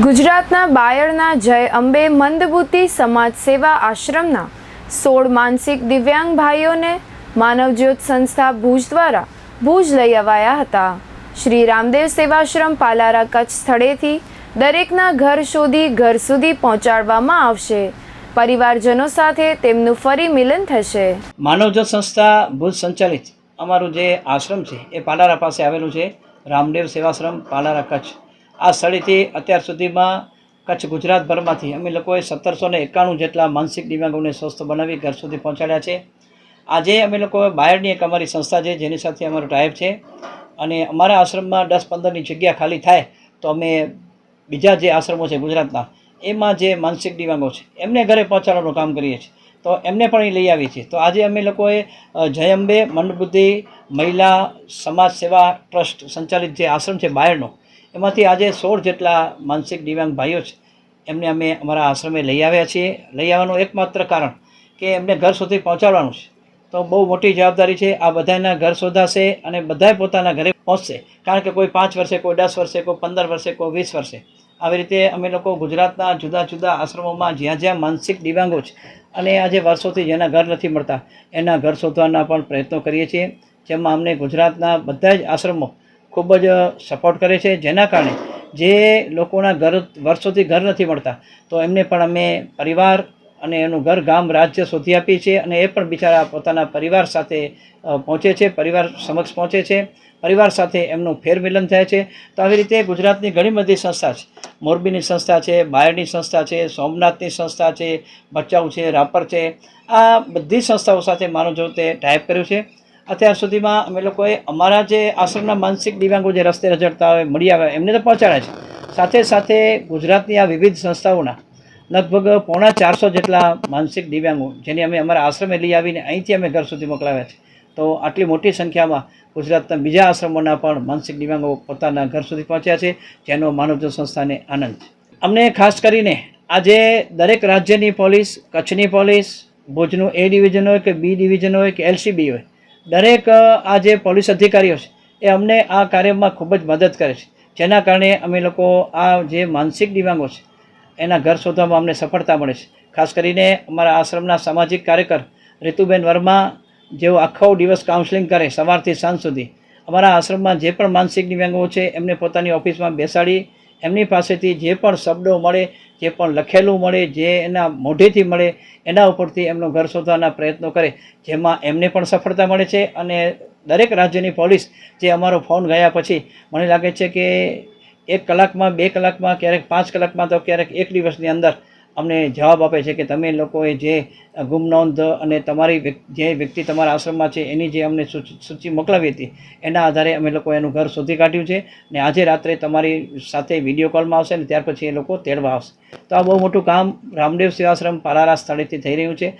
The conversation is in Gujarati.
ગુજરાતના બાયડના જય અંબે મંદબુદ્ધિ સમાજ સેવા આશ્રમના સોળ માનસિક દિવ્યાંગ ભાઈઓને માનવજ્યોત સંસ્થા ભુજ દ્વારા ભુજ લઈ અવાયા હતા. શ્રી રામદેવ સેવાશ્રમ પાલારા કચ્છ સ્થળેથી દરેકના ઘર શોધી ઘર સુધી પહોંચાડવામાં આવશે. પરિવારજનો સાથે તેમનું ફરી મિલન થશે. માનવજ્યોત સંસ્થા ભુજ સંચાલિત અમારું જે આશ્રમ છે, એ પાલારા પાસે આવેલું છે. રામદેવ સેવાશ્રમ પાલારા કચ્છ. આ સ્થળેથી અત્યાર સુધીમાં કચ્છ ગુજરાતભરમાંથી અમે લોકોએ સત્તરસો ને એકાણું જેટલા માનસિક દિવ્યાંગોને સ્વસ્થ બનાવી ઘર સુધી પહોંચાડ્યા છે. આજે અમે લોકો બહારની એક અમારી સંસ્થા છે, જેની સાથે અમારો ટાઈપ છે. અને અમારા આશ્રમમાં દસ પંદરની જગ્યા ખાલી થાય તો અમે બીજા જે આશ્રમો છે ગુજરાતના, એમાં જે માનસિક દિવ્યાંગો છે, એમને ઘરે પહોંચાડવાનું કામ કરીએ છીએ. તો એમને પણ એ લઈ આવીએ છીએ. તો આજે અમે લોકોએ જય જયંબે મંડબુદ્ધિ મહિલા સમાજ સેવા ટ્રસ્ટ સંચાલિત જે આશ્રમ છે બાયરનો એમાંથી આજે સોળ જેટલા માનસિક દિવ્યાંગ ભાઈઓ છે, એમને અમે અમારા આશ્રમે લઈ આવ્યા છીએ. લઈ આવવાનું એકમાત્ર કારણ કે એમને ઘર સુધી પહોંચાડવાનું છે. તો બહુ મોટી જવાબદારી છે, આ બધાના ઘર શોધાશે અને બધાય પોતાના ઘરે પહોંચશે. કારણ કે કોઈ પાંચ વર્ષે, કોઈ દસ વર્ષે, કોઈ પંદર વર્ષે, કોઈ વીસ વર્ષે. આવી રીતે અમે લોકો ગુજરાતના જુદા જુદા આશ્રમોમાં જ્યાં જ્યાં માનસિક દિવ્યાંગો છે અને આજે વર્ષોથી જેના ઘર નથી મળતા, એના ઘર શોધવાના પણ પ્રયત્નો કરીએ છીએ. જેમાં અમને ગુજરાતના બધા જ આશ્રમો ખૂબ જ સપોર્ટ કરે છે. જેના કારણે જે લોકોના ઘર, વર્ષોથી ઘર નથી મળતા, તો એમને પણ અમે પરિવાર અને એનું ઘર ગામ રાજ્ય શોધી આપીએ છીએ અને એ પણ બિચારા પોતાના પરિવાર સાથે પહોંચે છે, પરિવાર સમક્ષ પહોંચે છે. પરિવાર સાથે એમનું ફેરમિલન થાય છે. તો આવી રીતે ગુજરાતની ઘણી બધી સંસ્થા છે. મોરબીની સંસ્થા છે, બાયડની સંસ્થા છે, સોમનાથની સંસ્થા છે, ભચાઉ છે, રાપર છે. આ બધી સંસ્થાઓ સાથે માનવ તે ટાઈપ કર્યું છે. અત્યાર સુધીમાં અમે લોકોએ અમારા જે આશ્રમના માનસિક દિવ્યાંગો જે રસ્તે રજડતા હોય, મળી આવે, એમને તો પહોંચાડ્યા છે. સાથે સાથે ગુજરાતની આ વિવિધ સંસ્થાઓના લગભગ પોણા ચારસો જેટલા માનસિક દિવ્યાંગો, જેને અમે અમારા આશ્રમે લઈ આવીને અહીંથી અમે ઘર સુધી મોકલાવ્યા છે. તો આટલી મોટી સંખ્યામાં ગુજરાતના બીજા આશ્રમોના પણ માનસિક દિવ્યાંગો પોતાના ઘર સુધી પહોંચ્યા છે, જેનો માનવજન સંસ્થાને આનંદ છે. અમને ખાસ કરીને આજે દરેક રાજ્યની પોલીસ, કચ્છની પોલીસ, ભુજનું એ ડિવિઝન હોય કે બી ડિવિઝન હોય કે એલસીબી હોય દરેક આ જે પોલીસ અધિકારીઓ છે, એ અમને આ કાર્યમાં ખૂબ જ મદદ કરે છે. જેના કારણે અમે લોકો આ જે માનસિક દિવ્યાંગો છે, એના ઘર શોધવામાં અમને સફળતા મળે છે. ખાસ કરીને અમારા આશ્રમના સામાજિક કાર્યકર રીતુબેન વર્મા, જેઓ આખો દિવસ કાઉન્સેલિંગ કરે સવારથી સાંજ સુધી, અમારા આશ્રમમાં જે પણ માનસિક દિવ્યાંગો છે, એમને પોતાની ઓફિસમાં બેસાડી એમની પાસેથી જે પણ શબ્દો મળે, જે પણ લખેલું મળે, જે એના મોઢેથી મળે, એના ઉપરથી એમનો ઘર શોધવાના પ્રયત્નો કરે, જેમાં એમને પણ સફળતા મળે છે અને દરેક રાજ્યની પોલીસ જે અમારો ફોન ગયા પછી મને લાગે છે કે એક કલાકમાં, બે કલાકમાં, ક્યારેક પાંચ કલાકમાં તો ક્યારેક એક દિવસની અંદર અમને જવાબ આપે છે કે તમે લોકોએ જે ગુમનોંધ અને તમારી જે વ્યક્તિ તમારા આશ્રમમાં છે, એની જે અમને સૂચિ મોકલાવી હતી, એના આધારે અમે લોકો એનું ઘર શોધી કાઢ્યું છે ને આજે રાત્રે તમારી સાથે વીડિયો કોલમાં આવશે ને ત્યાર પછી એ લોકો તેડવા આવશે. તો આ બહુ મોટું કામ રામદેવ સેવાશ્રમ પાલારા સ્થળેથી થઈ રહ્યું છે.